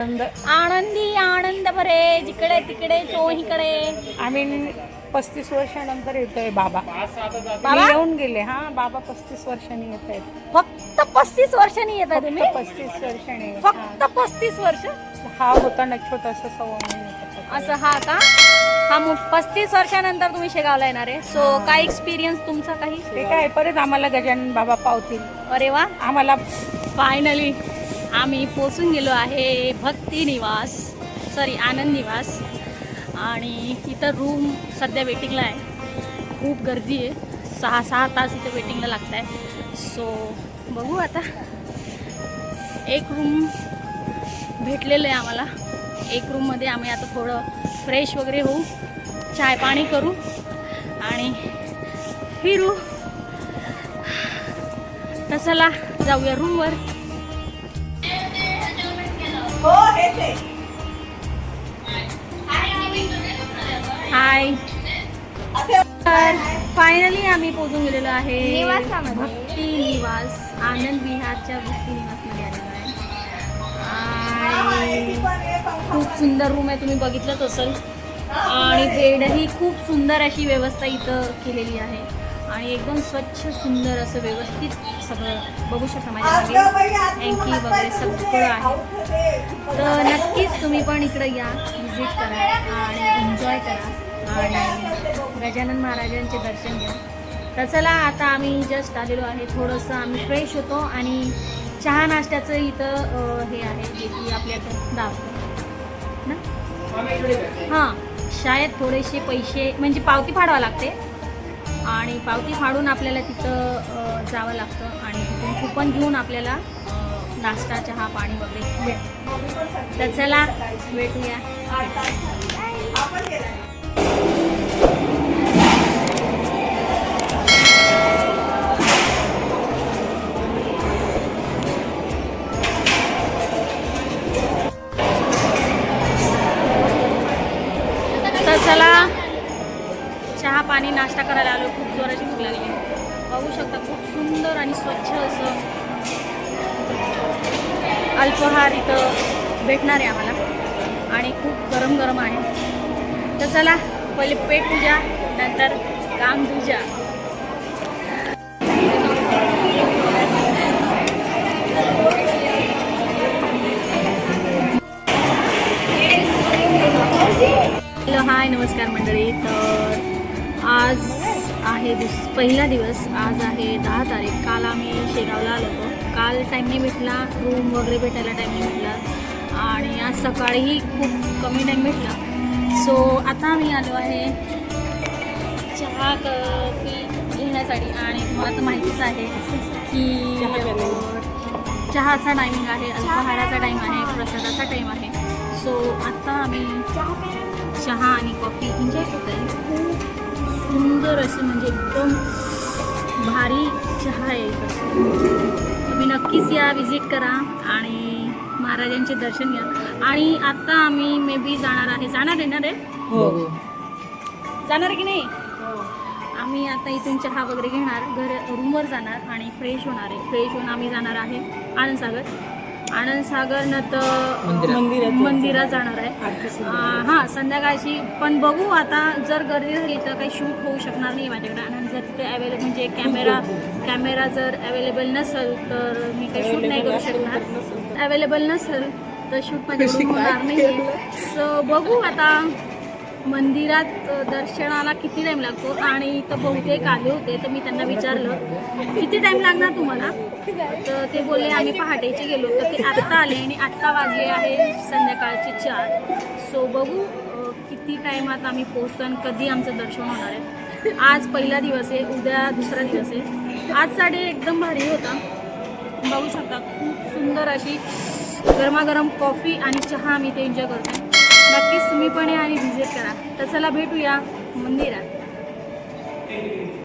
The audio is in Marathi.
आनंद आनंदी भरे जिकडे तिकडे चोहीकडे आम्ही पस्तीस वर्षानंतर येतोय बाबा बाबा? मी येऊन गेले हा बाबा पस्तीस वर्षांनी येत आहेत फक्त पस्तीस वर्षांनी येत आहे तुम्ही पस्तीस वर्षांनी फक्त पस्तीस वर्ष हा. हा होता ना छोटासा सव्वा महिन्याचा असं हा का हा मग पस्तीस वर्षानंतर तुम्ही शेगावला येणार आहे सो काय एक्सपिरियन्स तुमचा काही ते काय परत आम्हाला गजानन बाबा पावतील अरे वा आम्हाला फायनली आम्ही पोचून गेलो आहे भक्ती निवास सॉरी आनंद निवास. आणि इथं रूम सध्या वेटिंगला आहे. खूप गर्दी आहे. सहा सहा तास इथं वेटिंगला लागत आहे सो बघू आता. एक रूम भेटलेलं आहे आम्हाला. एक रूममध्ये आम्ही आता थोडं फ्रेश वगैरे होऊ चाय पाणी करू आणि फिरू. तर चला जाऊया रूमवर हाय तर फायनली आम्ही पोचून गेलेलो आहे निवासामध्ये. भक्ती निवास आनंद विहारच्या भक्ती निवासमध्ये आलेलो आहे. आणि खूप सुंदर रूम आहे तुम्ही बघितलंच असेल. आणि बेडही खूप सुंदर अशी व्यवस्था इथं केलेली आहे. आणि एकदम स्वच्छ सुंदर असं व्यवस्थित सगळं बघू शकता माझ्या मागे अँकी वगैरे सगळं आहे तर नक्कीच तुम्ही पण इकडं या विजिट करा आणि एन्जॉय करा. आणि गजानन महाराजांचे दर्शन घ्या. तर चला आता आम्ही जस्ट आलेलो आहे. थोडंसं आम्ही फ्रेश होतो आणि चहा नाश्त्याचं इथं हे आहे जे की आपल्याकडं दाखवतो ना? हां. शाळेत थोडेसे पैसे म्हणजे पावती फाडावं लागते. आणि पावती फाडून आपल्याला तिथं जावं लागतं. आणि तिथून कुपन घेऊन आपल्याला नाश्ता चहा पाणी वगैरे भेटतं तर चला भेटूया तर चला चहा पाणी नाश्ता करायला आलो. खूप जोराची भूक लागली. पाहू शकता खूप सुंदर आणि स्वच्छ असं अल्पहार इथं भेटणार आहे आम्हाला. आणि खूप गरम गरम आहे. तर चला पहिले पेट पूजा नंतर काम पूजा. हॅलो हाय नमस्कार मंडळी. तर आज आहे दुस पहिला दिवस. आज आहे दहा तारीख. काल आम्ही शेगावला आलो होतो. काल टाईम नाही भेटला रूम वगैरे भेटायला टाईम नाही भेटला. आणि आज सकाळीही खूप कमी टाईम भेटला. सो आता आम्ही आलो आहे चहा कॉफी घेण्यासाठी. आणि तुम्हाला तर माहितीच आहे की चहाचा टायमिंग आहे अल्पाहाराचा टाईम आहे प्रसादाचा टाईम आहे. सो आता आम्ही चहा आणि कॉफी एन्जॉय करतो आहे सुंदर असं म्हणजे एकदम भारी चहा आहे तुम्ही नक्कीच या विजिट करा आणि महाराजांचे दर्शन घ्या. आणि आता आम्ही मे बी जाणार आहे. जाणार आहे ना रे? जाणार आहे की नाही? आम्ही आता इथून चहा वगैरे घेणार. घर रूमवर जाणार आणि फ्रेश होणार आहे. फ्रेश होऊन आम्ही जाणार आहे. आनंदसागर आनंदसागर तर मंदिरात. जाणार आहे. हां संध्याकाळची. पण बघू आता जर गर्दी झाली तर काही शूट होऊ शकणार नाही माझ्याकडे. आणि जर तिथे अवेलेबल म्हणजे कॅमेरा कॅमेरा जर अवेलेबल नसेल तर मी काही शूट नाही करू शकणार. अवेलेबल नसेल. तर शूट माझ्याकडून होणार नाही सो बघू आता. मंदिरात दर्शनाला किती टाईम लागतो? आणि इथं बहुतेक आले होते तर मी त्यांना विचारलं किती टाईम लागणार तुम्हाला? तर ते बोलले आम्ही पहाटेचे गेलो तर ते आत्ता आले आणि आत्ता वाजले आहे संध्याकाळचे चार. सो बघू किती टाईमात आम्ही पोचतो आणि कधी आमचं दर्शन होणार आहे. आज पहिला दिवस आहे उद्या दुसरा दिवस आहे. आज साडी एकदम भारी होता. बघू शकता खूप सुंदर अशी गरमागरम कॉफी आणि चहा आम्ही ते एन्जॉय करतो नक्कीच तुम्ही पण या आणि व्हिजिट करा. तर चला भेटूया मंदिरात.